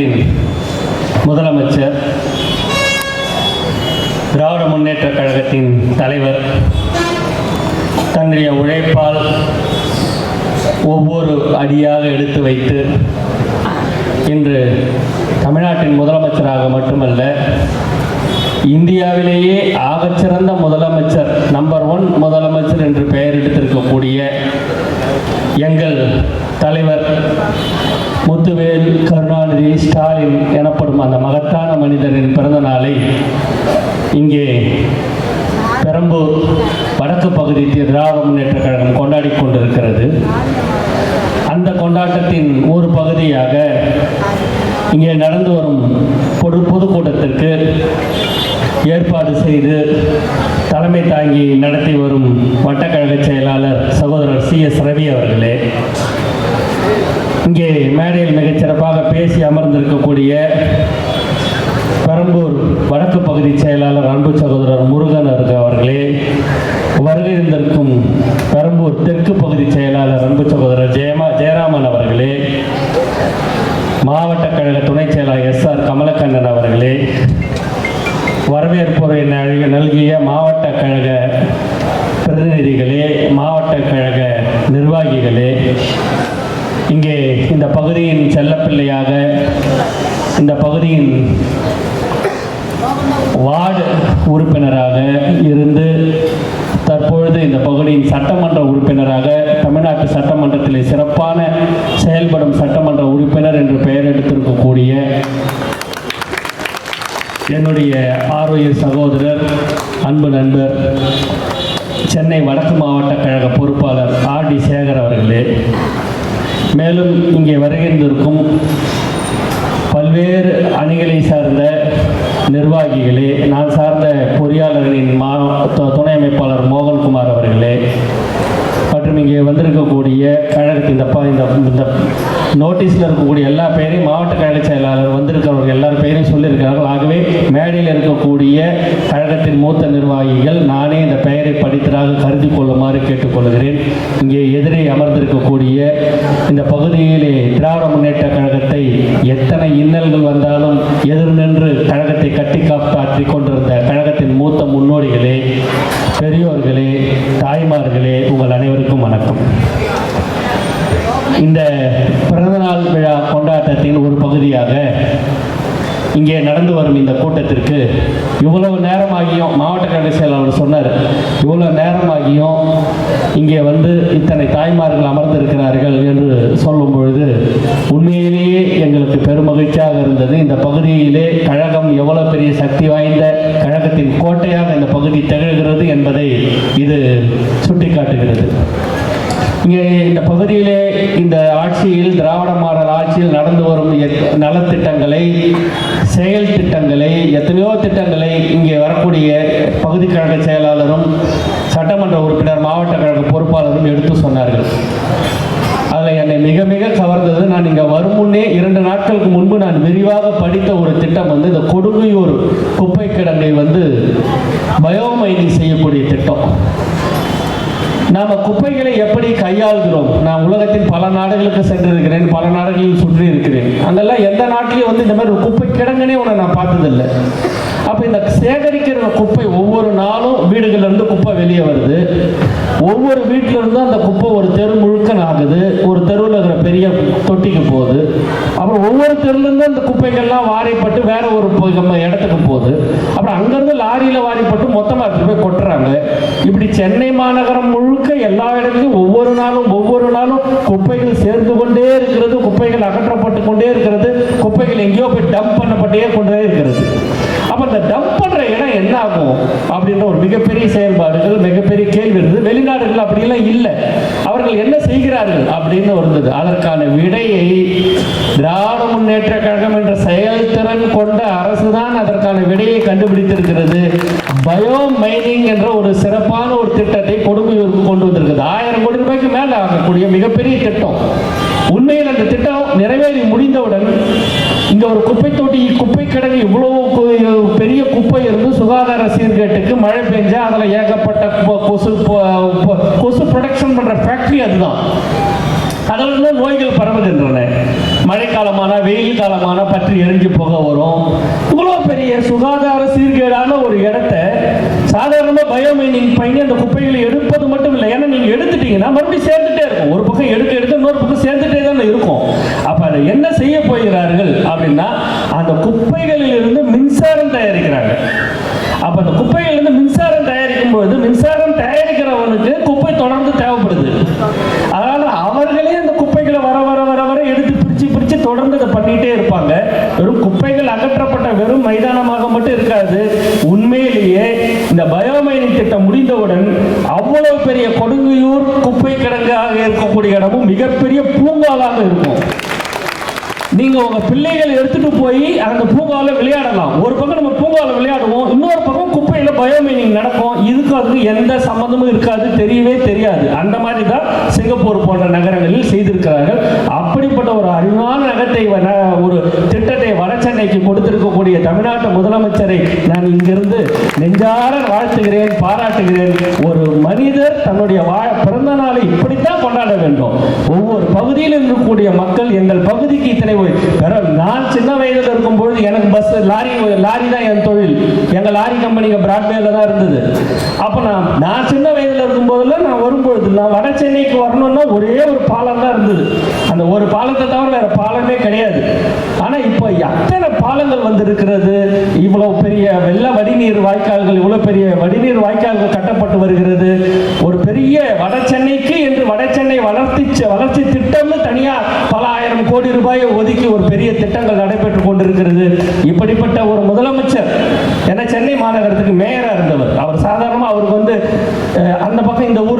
தமிழ்நாட்டின் முதலமைச்சர் திராவிட முன்னேற்ற கழகத்தின் தலைவர் தன்னுடைய உழைப்பால் ஒவ்வொரு அடியாக எடுத்து வைத்து இன்று தமிழ்நாட்டின் முதலமைச்சராக மட்டுமல்ல இந்தியாவிலேயே ஆகச்சிறந்த முதலமைச்சர் நம்பர் ஒன் முதலமைச்சர் என்று பெயர் எடுத்திருக்கக்கூடிய எங்கள் தலைவர் முத்துவேல் கருணாநிதி ஸ்டாலின் எனப்படும் அந்த மகத்தான மனிதரின் பிறந்த நாளை இங்கே பெரம்பூர் வடக்கு பகுதி திராவிட முன்னேற்ற கழகம் கொண்டாடி கொண்டிருக்கிறது. அந்த கொண்டாட்டத்தின் ஒரு பகுதியாக இங்கே நடந்து வரும் பொது பொதுக்கூட்டத்திற்கு ஏற்பாடு செய்து தலைமை தாங்கி நடத்தி வரும் வட்டக்கழக செயலாளர் சகோதரர் சி எஸ் ரவி அவர்களே இங்கே மேடையில் மிகச்சிறப்பாக பேசி அமர்ந்திருக்கக்கூடிய பெரம்பூர் வடக்கு பகுதி செயலாளர் அன்பு சகோதரர் முருகன் அவர்களே இருக்கும் பெரம்பூர் தெற்கு பகுதி செயலாளர் அன்பு சகோதரர் ஜெயமா ஜெயராமன் அவர்களே மாவட்ட கழக துணை செயலாளர் எஸ் ஆர் கமலக்கண்ணன் அவர்களே வரவேற்புரை நல்கிய மாவட்ட கழக பிரதிநிதிகளே மாவட்ட கழக நிர்வாகிகளே இங்கே இந்த பகுதியின் செல்லப்பிள்ளையாக இந்த பகுதியின் வார்டு உறுப்பினராக இருந்து தற்பொழுது இந்த பகுதியின் சட்டமன்ற உறுப்பினராக தமிழ்நாட்டு சட்டமன்றத்தில் சிறப்பான செயல்படும் சட்டமன்ற உறுப்பினர் என்று பெயர் எடுத்திருக்கக்கூடிய என்னுடைய ஆரோக்கிய சகோதரர் அன்பு நண்பர் சென்னை வடக்கு மாவட்ட கழக பொறுப்பாளர் ஆர் டி சேகர் அவர்களே. மேலும் இங்கே வருகின்றிருக்கும் பல்வேறு அணிகளை சார்ந்த நிர்வாகிகளே நான் சார்ந்த பொறியாளர்களின் மா துணை அமைப்பாளர் மோகன்குமார் அவர்களே மற்றும் இங்கே வந்திருக்கக்கூடிய கழகத்தின் இந்த இந்த இந்த நோட்டீஸில் இருக்கக்கூடிய எல்லா பெயரையும் மாவட்ட கழக செயலாளர் வந்திருக்கிறவர்கள் எல்லார் பெயரையும் சொல்லியிருக்கிறார்கள். ஆகவே மேடையில் இருக்கக்கூடிய கழகத்தின் மூத்த நிர்வாகிகள் நானே இந்த பெயரை படித்ததாக கருதி கொள்ளுமாறு கேட்டுக்கொள்கிறேன். இங்கே எதிரே அமர்ந்திருக்கக்கூடிய இந்த பகுதியிலே திராவிட முன்னேற்ற கழகத்தை எத்தனை இன்னல்கள் வந்தாலும் எதிர்நின்று கட்டி காப்பாற்றி கொண்டிருந்த கழகத்தின் மூத்த முன்னோடிகளே பெரியோர்களே தாய்மார்களே உங்கள் அனைவருக்கும் வணக்கம். இந்த பிறந்தநாள் விழா கொண்டாட்டத்தின் ஒரு பகுதியாக இங்கே நடந்து வரும் இந்த கூட்டத்திற்கு இவ்வளவு நேரமாகியும் மாவட்ட கல்வி செயலாளர் சொன்னார் இவ்வளவு நேரமாகியும் இங்கே வந்து இத்தனை தாய்மார்கள் அமர்ந்திருக்கிறார்கள் என்று சொல்லும் பொழுது உண்மையிலேயே எங்களுக்கு பெருமகிழ்ச்சியாக இருந்தது. இந்த பகுதியிலே கழகம் எவ்வளவு பெரிய சக்தி வாய்ந்த கழகத்தின் கோட்டையாக இந்த பகுதி திகழ்கிறது என்பதை இது சுட்டிக்காட்டுகிறது. இங்கே இந்த பகுதியிலே இந்த ஆட்சியில் திராவிட மாடல் ஆட்சியில் நடந்து வரும் எத்- நலத்திட்டங்களை செயல் திட்டங்களை எத்தனையோ திட்டங்களை இங்கே வரக்கூடிய பகுதி கழக செயலாளரும் சட்டமன்ற உறுப்பினர் மாவட்ட கழக பொறுப்பாளரும் எடுத்து சொன்னார்கள். அதில் என்னை மிக மிக கவர்ந்தது. நான் இங்கே வரும் முன்னே இரண்டு நாட்களுக்கு முன்பு நான் விரிவாக படித்த ஒரு திட்டம் வந்து இந்த கொடுங்கையூர் குப்பை கிடங்கை வந்து பயோமைனிங் செய்யக்கூடிய திட்டம். நாம் குப்பைகளை எப்படி கையாளுகிறோம்? நான் உலகத்தின் பல நாடுகளுக்கு சென்றிருக்கிறேன் பல நாடுகளில் சுற்றி இருக்கிறேன் அதெல்லாம் எந்த நாட்டிலையும் வந்து இந்த மாதிரி ஒரு குப்பை கிடங்குனே உன்னை நான் பார்த்ததில்லை. அப்போ இந்த சேகரிக்கிற குப்பை ஒவ்வொரு நாளும் வீடுகள்லேருந்து குப்பை வெளியே வருது. ஒவ்வொரு வீட்டிலிருந்தும் அந்த குப்பை ஒரு தெரு முழுக்க ஆகுது ஒரு தெருவில் இருக்கிற பெரிய தொட்டிக்கு போகுது. அப்புறம் ஒவ்வொரு அந்த குப்பைகள்லாம் வாரிப்பட்டு வேற ஒரு இடத்துக்கு போகுது. அப்புறம் அங்கேருந்து லாரியில் வாரிப்பட்டு மொத்தமாக எடுத்துட்டு போய் கொட்டுறாங்க. இப்படி சென்னை மாநகரம் முழுக்க எல்லா இடத்துலையும் ஒவ்வொரு நாளும் ஒவ்வொரு நாளும் குப்பைகள் சேர்ந்து கொண்டே இருக்கிறது குப்பைகள் அகற்றப்பட்டு கொண்டே இருக்கிறது குப்பைகள் எங்கேயோ போய் டம்ப் பண்ணப்பட்டே கொண்டே இருக்கிறது. அப்போ இந்த டம்ப் பண்ணுற இடம் என்ன ஆகும் அப்படின்ற ஒரு மிகப்பெரிய செயல்பாடுகள் மிகப்பெரிய கேள்வி இருந்தது. வெளிநாடுகள் அப்படிலாம் இல்லை. அவர்கள் என்ன செய்கிறார்கள் அப்படின்னு இருந்தது. அதற்கான விடையை திராவிட முன்னேற்ற கழகம் என்ற செயல்திறன் கொண்ட அரசு தான் அதற்கான விடையை கண்டுபிடித்திருக்கிறது. பயோ மைனிங் என்ற ஒரு சிறப்பான ஒரு திட்டத்தை கொடுமையூருக்கு கொண்டு வந்திருக்குது ஆயிரம் கோடி ரூபாய்க்கு மேல ஆகக்கூடிய மிகப்பெரிய திட்டம். உண்மையில் அந்த திட்டம் நிறைவேறி முடிந்தவுடன் இங்க ஒரு குப்பை தொட்டி குப்பை கிடங்கு இவ்வளவு பெரிய குப்பை இருந்து சுகாதார சீர்கேட்டுக்கு மழை பெஞ்சா அதுல ஏகப்பட்ட கொ- கொசு கொசு ப்ரொடக்ஷன் பண்ற ஃபேக்டரி அதுதான். அதிலிருந்து நோய்கள் பரவுகின்றன. மழைக்காலமான வெயில் காலமான பற்றி எரிஞ்சு போக வரும். இவ்வளோ பெரிய சுகாதார சீர்கேடான ஒரு இடத்த சாதாரணமாக பயோமைனிங் பயணி அந்த குப்பைகளை எடுப்பது மட்டும் இல்லை ஏன்னா நீங்கள் எடுத்துட்டீங்கன்னா மறுபடியும் சேர்ந்துட்டே இருக்கும். ஒரு பக்கம் எடுக்க எடுக்க இன்னொரு பக்கம் சேர்ந்துட்டே தான் இருக்கும். அப்போ அதை என்ன செய்ய போகிறார்கள் அப்படின்னா அந்த குப்பைகளில் இருந்து மின்சாரம் தயாரிக்கிறாங்க அப்ப அந்த குப்பையிலிருந்து மின்சாரம் தயாரிக்கும் பொழுது மின்சாரம் தயாரிக்கிறவனுக்கு குப்பை தொடர்ந்து தேவைப்படுது அதனால அவர்களே அந்த குப்பைகளை வர வர வர வர எடுத்து பிரிச்சு பிரிச்சு தொடர்ந்து அதை பண்ணிட்டே இருப்பாங்க வெறும் குப்பைகள் அகற்றப்பட்ட வெறும் மைதானமாக மட்டும் இருக்காது உண்மையிலேயே இந்த பயோமைனிங் திட்டம் முடிந்தவுடன் அவ்வளவு பெரிய கொடுங்கையூர் குப்பை செய்யக்கூடிய இடமும் மிகப்பெரிய பூங்காவாக இருக்கும். நீங்க உங்க பிள்ளைகள் எடுத்துட்டு போய் அந்த பூங்காவில் விளையாடலாம். ஒரு பக்கம் நம்ம பூங்காவில் விளையாடுவோம் இன்னொரு பக்கம் குப்பையில பயோமீனிங் நடக்கும். இதுக்கு அதுக்கு எந்த சம்மந்தமும் இருக்காது தெரியவே தெரியாது. அந்த மாதிரி தான் சிங்கப்பூர் போன்ற நகரங்களில் செய்திருக்கிறார்கள். அப்படிப்பட்ட ஒரு அறிவான நகத்தை ஒரு திட்டத்தை வட சென்னைக்கு கொடுத்திருக்கக்கூடிய தமிழ்நாட்டு முதலமைச்சரை நான் இங்கிருந்து நெஞ்சார வாழ்த்துகிறேன் பாராட்டுகிறேன். ஒரு மனிதர் தன்னுடைய வா பிறந்த நாளை இப்படி வேண்டும் ஒவ்வொரு பகுதியில் இருக்கக்கூடிய மக்கள் எங்கள் பகுதிக்கு இத்தனை ஒரு- நான் சின்ன வயதில் இருக்கும்பொழுது எனக்கு பஸ் லாரி லாரி தான் என் தொழில். எங்க லாரி கம்பெனிங்க பிராட்வேல தான் இருந்தது. அப்ப நான் நான் சின்ன வயதில் இருக்கும்போதெல்லாம் நான் வரும்பொழுது நான் வட சென்னைக்கு வரணும்னா ஒரே ஒரு பாலம் தான் இருந்தது. அந்த ஒரு பாலத்தை தவிர வேற பாலமே கிடையாது. இப்போ எத்தனை பாலங்கள் வந்திருக்கிறது? இவ்வளவு பெரிய வெள்ள வடிநீர் வாய்க்கால்கள் இவ்வளவு பெரிய வடிநீர் வாய்க்கால்கள் கட்டப்பட்டு வருகிறது. ஒரு பெரிய வட சென்னைக்கு என்று வட சென்னை வளர்ச்சி வளர்ச்சி திட்டம்னு தனியா பல ஆயிரம் கோடி ரூபாயை ஒதுக்கி ஒரு பெரிய திட்டங்கள் நடைபெற்று கொண்டிருக்கிறது. இப்படிப்பட்ட ஒரு முதலமைச்சர் ஏன்னா சென்னை மாநகரத்துக்கு மேயரா இருந்தவர் அவர் சாதாரணமா அவருக்கு வந்து அஹ், அந்த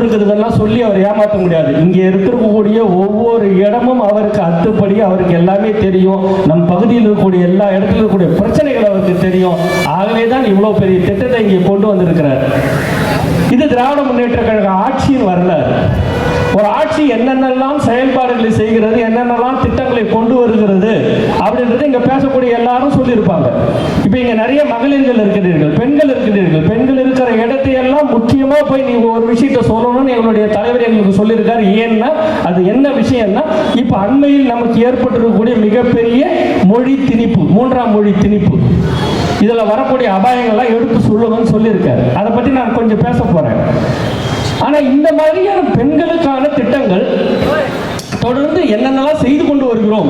இருக்கிறதெல்லாம் சொல்லி அவர் ஏமாற்ற முடியாது. இங்கே இருக்கக்கூடிய ஒவ்வொரு இடமும் அவருக்கு அத்துப்படி அவருக்கு எல்லாமே தெரியும். நம் பகுதியில் இருக்கக்கூடிய எல்லா இடத்துல இருக்கக்கூடிய பிரச்சனைகள் அவருக்கு தெரியும். ஆகவே தான் இவ்வளோ பெரிய திட்டத்தை இங்கே கொண்டு வந்திருக்கிறார். இது திராவிட முன்னேற்ற கழக ஆட்சியின் வரலாறு. ஒரு ஆட்சி என்னென்னலாம் செயல்பாடுகளை செய்கிறது என்னென்னலாம் திட்டங்களை கொண்டு வருகிறது அப்படின்றது இங்க பேசக்கூடிய எல்லாரும் சொல்லியிருப்பாங்க. இப்போ இங்க நிறைய மகளிர்கள் இருக்கிறீர்கள் பெண்கள் இருக்கிறீர்கள் பெண்கள் இருக்கிற இடத்தை எல்லாம் முக்கியமா போய் நீங்க ஒரு விஷயத்தை சொல்லணும்னு எங்களுடைய தலைவர் எங்களுக்கு சொல்லியிருக்காரு. ஏன்னா அது என்ன விஷயம்னா இப்போ அண்மையில் நமக்கு ஏற்பட்டிருக்கக்கூடிய மிகப்பெரிய மொழி திணிப்பு மூன்றாம் மொழி திணிப்பு. இதுல வரக்கூடிய அபாயங்கள்லாம் எடுத்து சொல்லுங்கன்னு சொல்லியிருக்காரு. அதை பத்தி நான் கொஞ்சம் பேச போறேன். ஆனா இந்த மாதிரியான பெண்களுக்கான திட்டங்கள் தொடர்ந்து என்னென்னலாம் செய்து கொண்டு வருகிறோம்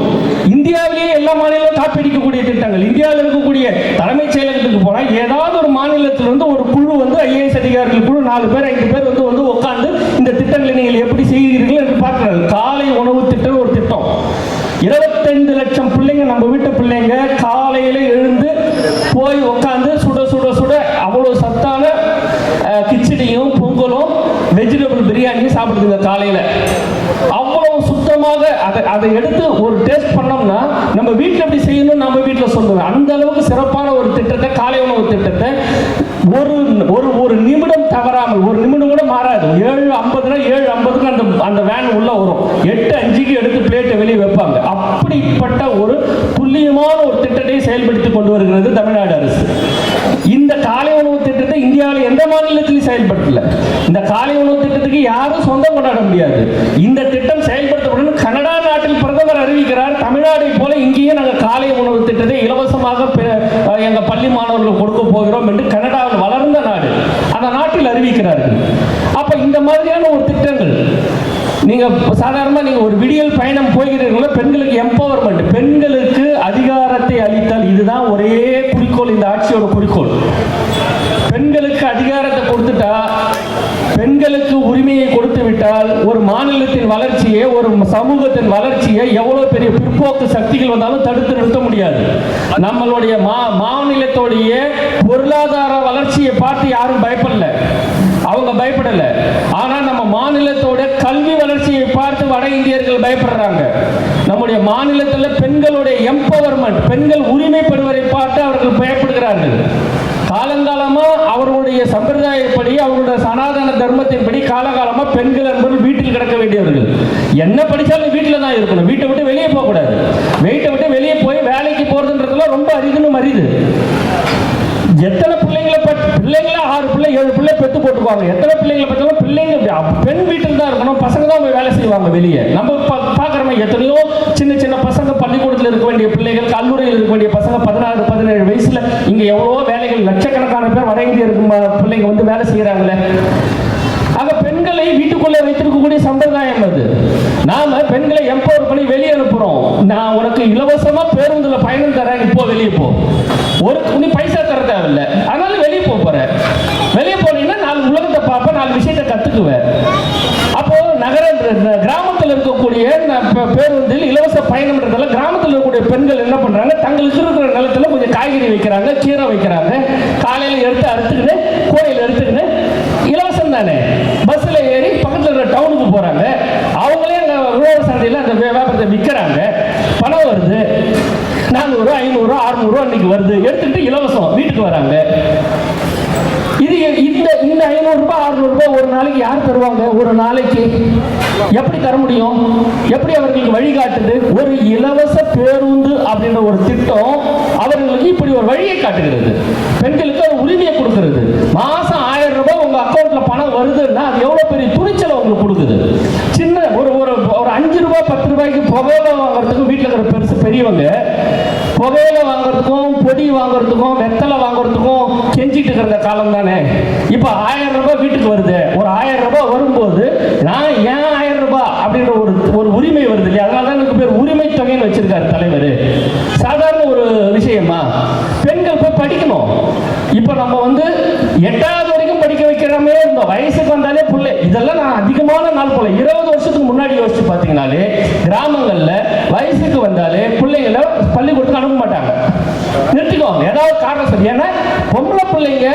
இந்தியாவிலேயே எல்லா மாநிலம் காப்பீடிக்கக்கூடிய திட்டங்கள் இந்தியாவில் இருக்கக்கூடிய தலைமைச் செயலகத்துக்கு போனால் ஏதாவது ஒரு மாநிலத்திலிருந்து ஒரு குழு வந்து ஐஏஎஸ் அதிகாரிகள் குழு நாலு பேர் ஐந்து பேர் வந்து வந்து உட்கார்ந்து இந்த திட்டங்களை நீங்கள் எப்படி செய்கிறீர்கள் என்று பார்க்கிறார்கள் காலை உணவு திட்டம் ஒரு திட்டம். இருபத்தைந்து லட்சம் பிள்ளைங்க நம்ம வீட்டு பிள்ளைங்க காலையில எழுந்து போய் உட்காந்து சுட சுட சுட அவ்வளோ சத்தான கிச்சடியும் பொங்கலும் வெஜிடபிள் பிரியாணியும் சாப்பிடுதுங்க காலையில். அதை எடுத்து ஒரு டேஸ்ட் பண்ணோம்னா நம்ம வீட்டில் எப்படி செய்யணும்னு நம்ம வீட்டில் சொல்லுவேன் அந்த அளவுக்கு சிறப்பான ஒரு திட்டத்தை காலை உணவு திட்டத்தை ஒரு ஒரு ஒரு நிமிடம் தவறாமல் ஒரு நிமிடம் கூட மாறாது. ஏழு ஐம்பதுனா ஏழு ஐம்பதுக்கு அந்த அந்த வேன் உள்ள வரும். எட்டு அஞ்சுக்கு எடுத்து பிளேட்டை வெளியே வைப்பாங்க. அப்படிப்பட்ட ஒரு துல்லியமான ஒரு திட்டத்தை செயல்படுத்தி கொண்டு வருகிறது தமிழ்நாடு அரசு. இந்த காலை உணவு திட்டத்தை இந்தியாவில் எந்த மாநிலத்திலும் செயல்படுத்தல. இந்த காலை உணவு திட்டத்துக்கு யாரும் சொந்தம் கொண்டாட முடியாது. இந்த திட்டம் செயல்பட கனடா நாட்டில் பிரதமர் அறிவிக்கிறார் தமிழ்நாடை போல இங்கேயே நாங்கள் காலை உணவு திட்டத்தை இலவசமாக பெ- பள்ளி மாணவர்களுக்கு கொடுக்க போகிறோம் என்று கனடாவில் வளர்ந்த நாடு அந்த நாட்டில் அறிவிக்கிறார்கள். அப்ப இந்த மாதிரியான ஒரு திட்டங்கள் நீங்க சாதாரணமா நீங்க ஒரு விடியல் பயணம் போகிறீர்களோ பெண்களுக்கு எம்பவர்மெண்ட் பெண்களுக்கு அதிகாரத்தை அளித்தால் இதுதான் ஒரே குறிக்கோள் இந்த ஆட்சியோட குறிக்கோள். பெண்களுக்கு அதிகாரத்தை கொடுத்துட்டா பெண்களுக்கு உரிமையை கொடுத்து விட்டால் ஒரு மாநிலத்தின் வளர்ச்சியை ஒரு சமூகத்தின் வளர்ச்சியை எவ்வளவு பெரிய பிற்போக்கு சக்திகள் வந்தாலும் தடுத்து நிறுத்த முடியாது. நம்மளுடைய மா மாநிலத்தோடைய பொருளாதார வளர்ச்சியை பார்த்து யாரும் பயப்படல. அவங்க பயப்படல. ஆனா நம்ம மாநிலத்தோட கல்வி வளர்ச்சியை பார்த்து வட இந்தியர்கள் பயப்படுறாங்க. நம்முடைய மாநிலத்தில் பெண்களுடைய எம்பவர்மெண்ட் பெண்கள் உரிமை பெறுவதை பார்த்து அவர்கள் பயப்படுகிறார்கள். காலங்காலமா அவர்களுடைய சம்பிரதாயப்படி அவர்களுடைய சனாதன தர்மத்தின்படி காலகாலமா பெண்கள் என்பது வீட்டில் கிடக்க வேண்டியவர்கள். என்ன படிச்சாலும் வீட்டில் தான் இருக்கணும். வீட்டை விட்டு வெளியே போக கூடாது வீட்டை விட்டு வெளியே போய் வேலைக்கு போறதுன்றதுலாம் ரொம்ப அரிதுன்னு அரிது. எத்தனை பிள்ளைங்களை பிள்ளைங்களா பிள்ளைங்கள? ஆறு பிள்ளை ஏழு பிள்ளை பெத்து போட்டுக்குவாங்க. எத்தனை பிள்ளைங்களை பெற்றாலும் பிள்ளைங்க பெண் வீட்டில் தான் இருக்கணும். பசங்க தான் போய் வேலை செய்வாங்க வெளியே. நம்ம பா- எத்தனையோ சின்ன சின்ன பசங்க பள்ளிக்கூடத்தில் இருக்க வேண்டிய பிள்ளைகள் கல்லூரியில் இருக்க வேண்டிய பசங்க பதினாறு பதினேழு வயசுல இங்க எவ்வளவோ வேலைகள் லட்சக்கணக்கான பேர் வட இந்திய இருக்கும் பிள்ளைங்க வந்து வேலை செய்யறாங்களே ஆக பெண்களை வீட்டுக்குள்ளே வைத்திருக்கக்கூடிய சம்பிரதாயம் அது. நாம பெண்களை எம்பவர் பண்ணி வெளியே அனுப்புறோம். நான் உனக்கு இலவசமா பேருந்துல பயணம் தரேன் இப்போ வெளியே போ. ஒரு துணி பைசா தர தேவையில்ல. அதனால வெளியே போக போற. வெளியே போனீங்கன்னா நாலு உலகத்தை பார்ப்ப நாலு விஷயத்தை கத்துக்குவேன். அப்போ நகர கிராமத்தில் இருக்கக்கூடிய பேருந்தில் இலவச பயணம்ன்றதால கிராமத்தில் இருக்கக்கூடிய பெண்கள் என்ன பண்றாங்க. தங்களுக்கு இருக்கிற நிலத்துல கொஞ்சம் காய்கறி வைக்கிறாங்க கீரை வைக்கிறாங்க. காலையில எடுத்து அறுத்துக்கிட்டு கோயில் எடுத்துக்கிட்டு இலவசம் தானே. பஸ்ல ஏறி பக்கத்துல இருக்கிற டவுனுக்கு போறாங்க. அவங்களே அந்த உழவர் சந்தையில் அந்த வியாபாரத்தை விற்கிறாங்க. பணம் வருது. நானூறு ஐநூறு அறுநூறுவா அன்னைக்கு வருது. எடுத்துக்கிட்டு இலவசம் வீட்டுக்கு வராங்க. இது இந்த இந்த ஐநூறு ரூபாய் அறுநூறு ரூபாய் ஒரு நாளைக்கு யார் தருவாங்க? ஒரு நாளைக்கு எப்படி தர முடியும்? எப்படி அவர்களுக்கு வழிகாட்டுது ஒரு இலவச பேருந்து அப்படின்ற ஒரு திட்டம் அவர்களுக்கு இப்படி ஒரு வழியை காட்டுகிறது. பெண்களுக்கு ஒரு உரிமையை கொடுக்கிறது. மாசம் ஆயிரம் ரூபாய் உங்க அக்கௌண்ட்ல பணம் வருதுன்னா அது எவ்வளவு பெரிய துணிச்சலை உங்களுக்கு கொடுக்குது. சின்ன ஒரு ஒரு ஒரு அஞ்சு ரூபாய் பத்து ரூபாய்க்கு புகையில வாங்குறதுக்கும் வீட்டில் இருக்கிற பெருசு பெரியவங்க புகையில வாங்குறதுக்கும் பொடி வாங்குறதுக்கும் வெத்தலை வாங்குறதுக்கும் செஞ்சுட்டு இருக்கிற காலம் தானே? இப்போ ஆயிரம் ரூபாய் வீட்டுக்கு வருது. ஒரு ஆயிரம் ரூபாய் வரும்போது நான் ஏன் ஆயிரம் ரூபாய் அப்படின்ற ஒரு ஒரு உரிமை வருது இல்லையா? அதனால தான் எனக்கு பேர் உரிமை தொகைன்னு வச்சிருக்காரு தலைவர். நிறுத்திக்குவாங்க ஏதாவது காரணம் சரி ஏன்னா பொம்பளை பிள்ளைங்க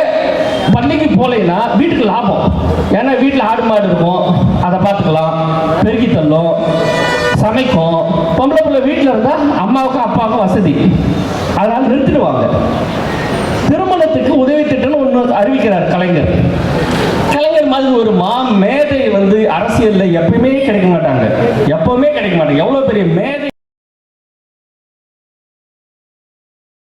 பள்ளிக்கு போகலைன்னா வீட்டுக்கு லாபம். ஏன்னா வீட்டில் ஆடு மாடு இருக்கும். அதை பார்த்துக்கலாம். பெருக்கி தள்ளும். சமைக்கும். பொம்பளை பிள்ளை வீட்டில் இருந்தால் அம்மாவுக்கும் அப்பாவுக்கும் வசதி. அதனால நிறுத்திடுவாங்க. திருமணத்துக்கு உதவி திட்டம்னு ஒன்று அறிவிக்கிறார் கலைஞர். கலைஞர் மாதிரி ஒரு மா மேதை வந்து அரசியலில் எப்பயுமே கிடைக்க மாட்டாங்க. எப்பவுமே கிடைக்க மாட்டாங்க. எவ்வளவு பெரிய மேதை